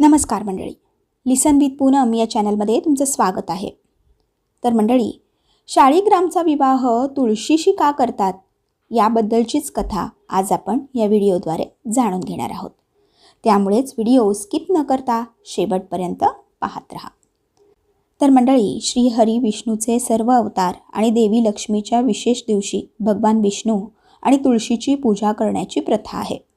नमस्कार मंडळी. लिसन विथ पूनम या चॅनलमध्ये तुमचं स्वागत आहे. तर मंडळी शाळीग्रामचा विवाह तुळशीशी का करतात? याबद्दलचीच कथा आज आपण या व्हिडिओद्वारे जाणून घेणार आहोत. त्यामुळेच व्हिडिओ स्किप न करता शेवटपर्यंत पाहत राहा. तर मंडळी श्री हरी विष्णूचे सर्व अवतार आणि देवी लक्ष्मीच्या विशेष दिवशी भगवान विष्णू आणि तुळशीची पूजा करण्याची प्रथा आहे.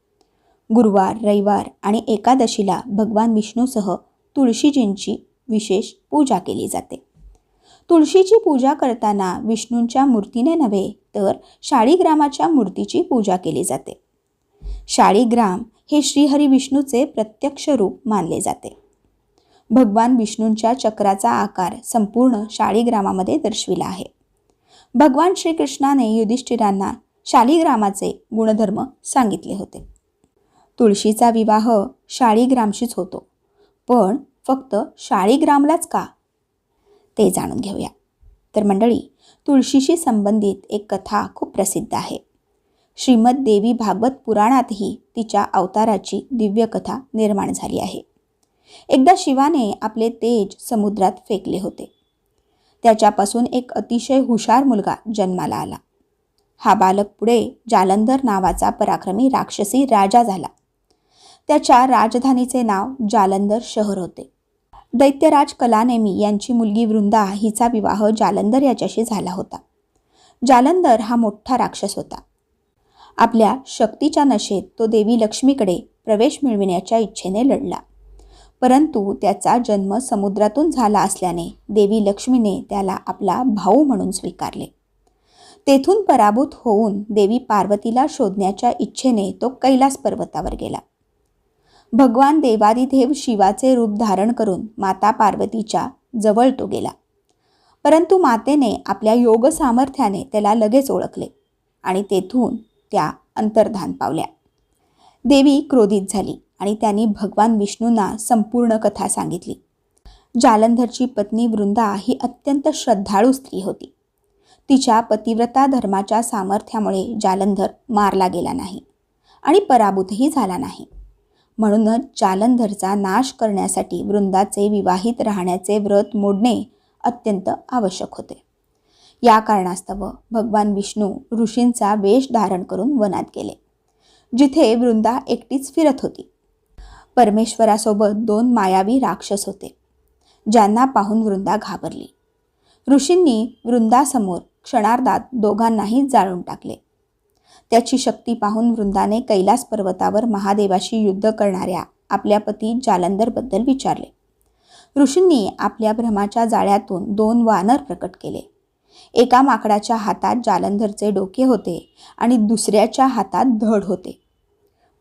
गुरुवार रविवार आणि एकादशीला भगवान विष्णूसह तुळशीजींची विशेष पूजा केली जाते. तुळशीची पूजा करताना विष्णूंच्या मूर्तीने नव्हे तर शाळीग्रामाच्या मूर्तीची पूजा केली जाते. शाळीग्राम हे श्रीहरी विष्णूचे प्रत्यक्ष रूप मानले जाते. भगवान विष्णूंच्या चक्राचा आकार संपूर्ण शाळीग्रामामध्ये दर्शविला आहे. भगवान श्रीकृष्णाने युधिष्ठिरांना शालिग्रामाचे गुणधर्म सांगितले होते. तुळशीचा विवाह शाळीग्रामशीच होतो. पण फक्त शाळीग्रामलाच का? ते जाणून घेऊया. तर मंडळी तुळशीशी संबंधित एक कथा खूप प्रसिद्ध आहे. श्रीमद देवी भागवत पुराणातही तिच्या अवताराची दिव्य कथा निर्माण झाली आहे. एकदा शिवाने आपले तेज समुद्रात फेकले होते. त्याच्यापासून एक अतिशय हुशार मुलगा जन्माला आला. हा बालक पुढे जालंधर नावाचा पराक्रमी राक्षसी राजा झाला. त्याच्या राजधानीचे नाव जालंधर शहर होते. दैत्यराज कलानेमी यांची मुलगी वृंदा हिचा विवाह जालंधर याच्याशी झाला होता. जालंधर हा मोठा राक्षस होता. आपल्या शक्तीच्या नशेत तो देवी लक्ष्मीकडे प्रवेश मिळविण्याच्या इच्छेने लढला. परंतु त्याचा जन्म समुद्रातून झाला असल्याने देवी लक्ष्मीने त्याला आपला भाऊ म्हणून स्वीकारले. तेथून पराभूत होऊन देवी पार्वतीला शोधण्याच्या इच्छेने तो कैलास पर्वतावर गेला. भगवान देवादिदेव शिवाचे रूप धारण करून माता पार्वतीच्या जवळ तो गेला. परंतु मातेने आपल्या योग सामर्थ्याने त्याला लगेच ओळखले आणि तेथून त्या अंतर्धान पावल्या. देवी क्रोधित झाली आणि त्यांनी भगवान विष्णूंना संपूर्ण कथा सांगितली. जालंधरची पत्नी वृंदा ही अत्यंत श्रद्धाळू स्त्री होती. तिच्या पतिव्रता धर्माच्या सामर्थ्यामुळे जालंधर मारला गेला नाही आणि पराभूतही झाला नाही. म्हणूनच जालंधरचा नाश करण्यासाठी वृंदाचे विवाहित राहण्याचे व्रत मोडणे अत्यंत आवश्यक होते. या कारणास्तव भगवान विष्णू ऋषींचा वेश धारण करून वनात गेले जिथे वृंदा एकटीच फिरत होती. परमेश्वरासोबत दोन मायावी राक्षस होते ज्यांना पाहून वृंदा घाबरली. ऋषींनी वृंदासमोर क्षणार्धात दोघांनाही जाळून टाकले. त्याची शक्ती पाहून वृंदाने कैलास पर्वतावर महादेवाशी युद्ध करणाऱ्या आपल्या पती जालंधरबद्दल विचारले. ऋषींनी आपल्या भ्रमाच्या जाळ्यातून दोन वानर प्रकट केले. एका माकडाच्या हातात जालंधरचे डोके होते आणि दुसऱ्याच्या हातात धड होते.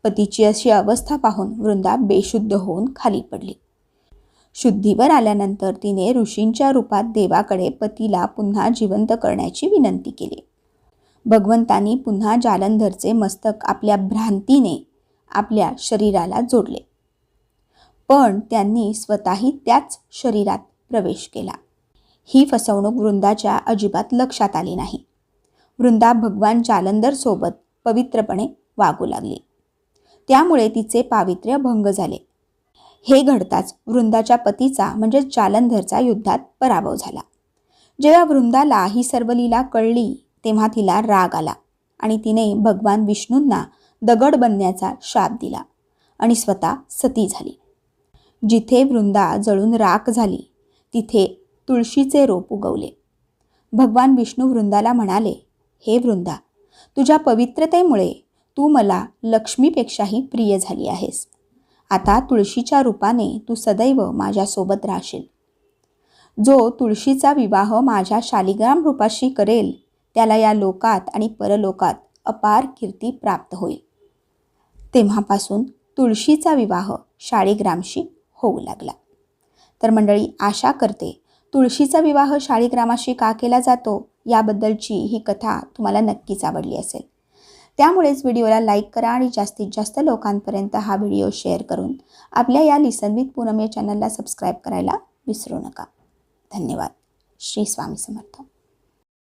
पतीची अशी अवस्था पाहून वृंदा बेशुद्ध होऊन खाली पडली. शुद्धीवर आल्यानंतर तिने ऋषींच्या रूपात देवाकडे पतीला पुन्हा जिवंत करण्याची विनंती केली. भगवंतानी पुन्हा जालंधरचे मस्तक आपल्या भ्रांतीने आपल्या शरीराला जोडले. पण त्यांनी स्वतःही त्याच शरीरात प्रवेश केला. ही फसवणूक वृंदाच्या अजिबात लक्षात आली नाही. वृंदा भगवान जालंधरसोबत पवित्रपणे वागू लागली. त्यामुळे तिचे पावित्र्य भंग झाले. हे घडताच वृंदाच्या पतीचा म्हणजेच जालंधरचा युद्धात पराभव झाला. जेव्हा वृंदाला ही सर्व लीला कळली तेव्हा तिला राग आला आणि तिने भगवान विष्णूंना दगड बनण्याचा शाप दिला आणि स्वतः सती झाली. जिथे वृंदा जळून राख झाली तिथे तुळशीचे रोप उगवले. भगवान विष्णू वृंदाला म्हणाले हे वृंदा तुझ्या पवित्रतेमुळे तू मला लक्ष्मीपेक्षाही प्रिय झाली आहेस. आता तुळशीच्या रूपाने तू सदैव माझ्यासोबत राहशील. जो तुळशीचा विवाह माझ्या शालिग्राम रूपाशी करेल त्याला या लोकात आणि परलोकात अपार कीर्ती प्राप्त होईल तेव्हापासून तुळशीचा विवाह शाळीग्रामशी होऊ लागला. तर मंडळी आशा करते तुळशीचा विवाह शाळीग्रामाशी का केला जातो याबद्दलची ही कथा तुम्हाला नक्कीच आवडली असेल. त्यामुळेच व्हिडिओला लाईक करा आणि जास्तीत जास्त लोकांपर्यंत हा व्हिडिओ शेअर करून आपल्या या लिसन विथ पूनम या चॅनलला सबस्क्राईब करायला विसरू नका. धन्यवाद. श्री स्वामी समर्थ.